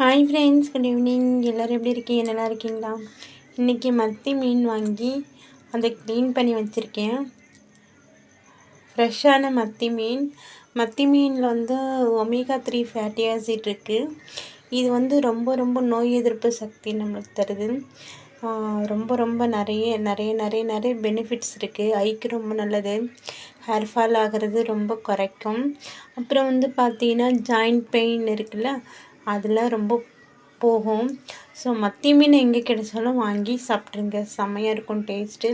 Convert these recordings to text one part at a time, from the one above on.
Hi friends good evening எல்லோரும் எப்படி இருக்கீங்க? நல்லா இருக்கீங்களா? இன்றைக்கி மத்தி மீன் வாங்கி அதை க்ளீன் பண்ணி வச்சுருக்கேன். ஃப்ரெஷ்ஷான மத்தி மீன். மத்தி மீனில் வந்து ஒமேகா த்ரீ ஃபேட்டி ஆசிட் இருக்குது இது வந்து ரொம்ப ரொம்ப நோய் எதிர்ப்பு சக்தி நம்மளுக்கு தருது. ரொம்ப ரொம்ப நிறைய நிறைய நிறைய நிறைய பெனிஃபிட்ஸ் இருக்குது ஐக்கு ரொம்ப நல்லது. ஹேர் ஃபால் ஆகிறது ரொம்ப குறைக்கும். அப்புறம் வந்து பார்த்திங்கன்னா ஜாயிண்ட் பெயின் இருக்குல்ல அதெல்லாம் ரொம்ப போகும். ஸோ மத்தி மீன் எங்கே கிடைச்சாலும் வாங்கி சாப்பிட்ருங்க செம்மையாக இருக்கும் டேஸ்ட்டு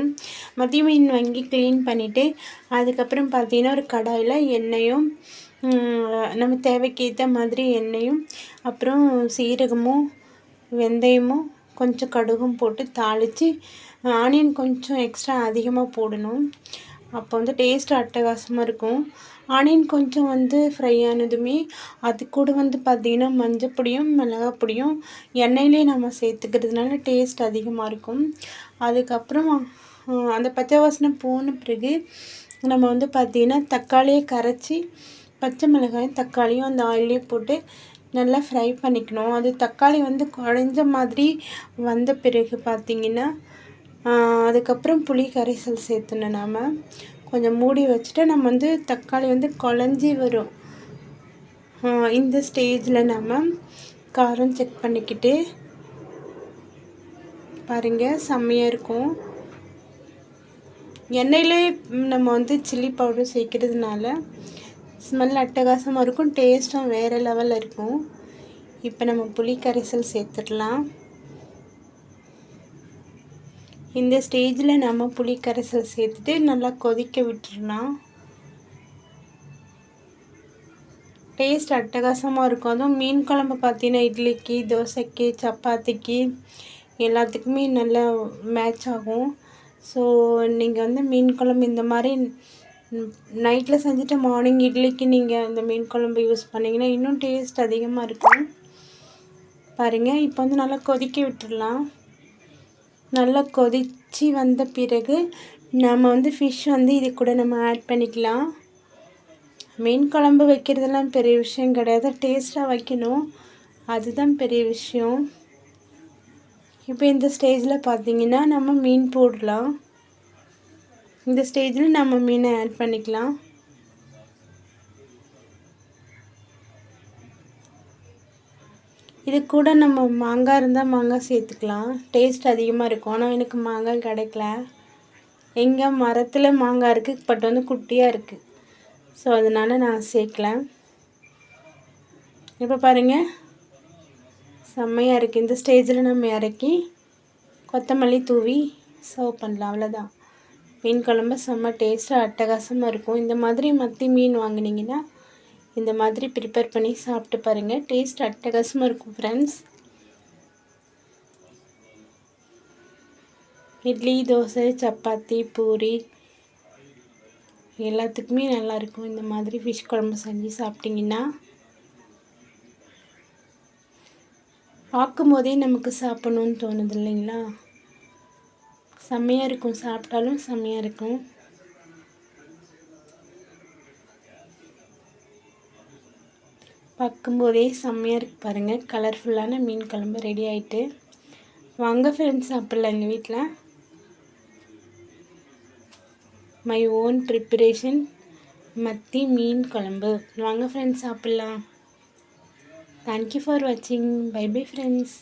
மத்தி மீன் வாங்கி க்ளீன் பண்ணிவிட்டு அதுக்கப்புறம் பார்த்திங்கன்னா ஒரு கடாயில் எண்ணெயும் நம்ம தேவைக்கேற்ற மாதிரி எண்ணெயும் அப்புறம் சீரகமும் வெந்தயமும் கொஞ்சம் கடுகும் போட்டு தாளித்து ஆனியன் கொஞ்சம் எக்ஸ்ட்ரா அதிகமாக போடணும். அப்போ வந்து டேஸ்ட் அட்டகாசமாக இருக்கும். ஆனியன் கொஞ்சம் வந்து ஃப்ரை ஆனதுமே அது கூட வந்து பார்த்திங்கன்னா மஞ்சப்பொடியும் மிளகாப்பொடியும் எண்ணெயிலே நம்ம சேர்த்துக்கிறதுனால டேஸ்ட் அதிகமாக இருக்கும். அதுக்கப்புறம் அந்த பச்சை வாசனை போன பிறகு நம்ம வந்து பார்த்திங்கன்னா தக்காளியை கரைச்சி பச்சை மிளகாயும் தக்காளியும் அந்த ஆயிலே போட்டு நல்லா ஃப்ரை பண்ணிக்கணும். அது தக்காளி வந்து குழஞ்ச மாதிரி வந்த பிறகு பார்த்திங்கன்னா அதுக்கப்புறம் புளி கரைசல் சேர்த்துணும் நாம் கொஞ்சம் மூடி வச்சுட்டு நம்ம வந்து தக்காளி வந்து குழஞ்சி வரும். இந்த ஸ்டேஜில் நாம் காரம் செக் பண்ணிக்கிட்டு பாருங்கள் செம்மையாக இருக்கும். எண்ணெயிலே நம்ம வந்து சில்லி பவுடர் சேர்க்கிறதுனால ஸ்மெல் அட்டகாசமாக இருக்கும் டேஸ்ட்டும் வேறு லெவலில் இருக்கும். இப்போ நம்ம புளி கரைசல் சேர்த்துடலாம். இந்த ஸ்டேஜில் நம்ம புளிக்கரைசல் சேர்த்துட்டு நல்லா கொதிக்க விட்டுடலாம் டேஸ்ட் அட்டகாசமாக இருக்கும். அதுவும் மீன் குழம்பு பார்த்தீங்கன்னா இட்லிக்கு தோசைக்கு சப்பாத்திக்கு எல்லாத்துக்குமே நல்லா மேட்ச் ஆகும். ஸோ நீங்கள் வந்து மீன் குழம்பு இந்த மாதிரி நைட்டில் செஞ்சுட்டு மார்னிங் இட்லிக்கு நீங்கள் இந்த மீன் குழம்பு யூஸ் பண்ணிங்கன்னா இன்னும் டேஸ்ட் அதிகமாக இருக்கும். பாருங்கள் இப்போ வந்து நல்லா கொதிக்க விட்டுடலாம் நல்லா கொதித்து வந்த பிறகு நம்ம வந்து ஃபிஷ் வந்து இது கூட நம்ம ஆட் பண்ணிக்கலாம். மீன் குழம்பு வைக்கிறதெல்லாம் பெரிய விஷயம் கிடையாது. டேஸ்ட்டாக வைக்கணும். அதுதான் பெரிய விஷயம். இப்போ இந்த ஸ்டேஜில் பார்த்தீங்கன்னா நம்ம மீன் போடலாம். இந்த ஸ்டேஜில் நம்ம மீனை ஆட் பண்ணிக்கலாம். இது கூட நம்ம மாங்காய் இருந்தால் மாங்காய் சேர்த்துக்கலாம். டேஸ்ட் அதிகமாக இருக்கும். ஆனால் எனக்கு மாங்காய் கிடைக்கல. எங்கே மரத்தில் மாங்காய் இருக்குது பட் வந்து குட்டியாக இருக்குது ஸோ அதனால் நான் சேர்க்கல. இப்போ பாருங்கள் செம்மையாக இருக்குது இந்த ஸ்டேஜில் நம்ம இறக்கி கொத்தமல்லி தூவி சர்வ் பண்ணலாம். அவ்வளோதான் மீன் குழம்பு செம்ம டேஸ்ட்டாக அட்டகாசமாக இருக்கும். இந்த மாதிரி மத்தி மீன் வாங்கினீங்கன்னா இந்த மாதிரி ப்ரிப்பேர் பண்ணி சாப்பிட்டு பாருங்கள் டேஸ்ட் அட்டகாசமாக இருக்கும் ஃப்ரெண்ட்ஸ் இட்லி தோசை சப்பாத்தி பூரி எல்லாத்துக்குமே நல்லாயிருக்கும் இந்த மாதிரி ஃபிஷ் குழம்பு செஞ்சு சாப்பிட்டிங்கன்னா. பார்க்கும்போதே நமக்கு சாப்பிட்ணுன்னு தோணுது இல்லைங்களா? செம்மையாக இருக்கும். சாப்பிட்டாலும் செம்மையாக இருக்கும். பார்க்கும்போதே செம்மையாக இருக்குது பாருங்கள் கலர்ஃபுல்லான மீன் குழம்பு ரெடி ஆகிட்டு வாங்க ஃப்ரெண்ட்ஸ் சாப்பிட்ல எங்கள் வீட்டில் மை ஓன் ப்ரிப்பரேஷன் மத்தி மீன் குழம்பு. வாங்க ஃப்ரெண்ட்ஸ் சாப்பிட்லாம். தேங்க்யூ ஃபார் வாட்சிங் பை பை ஃப்ரெண்ட்ஸ்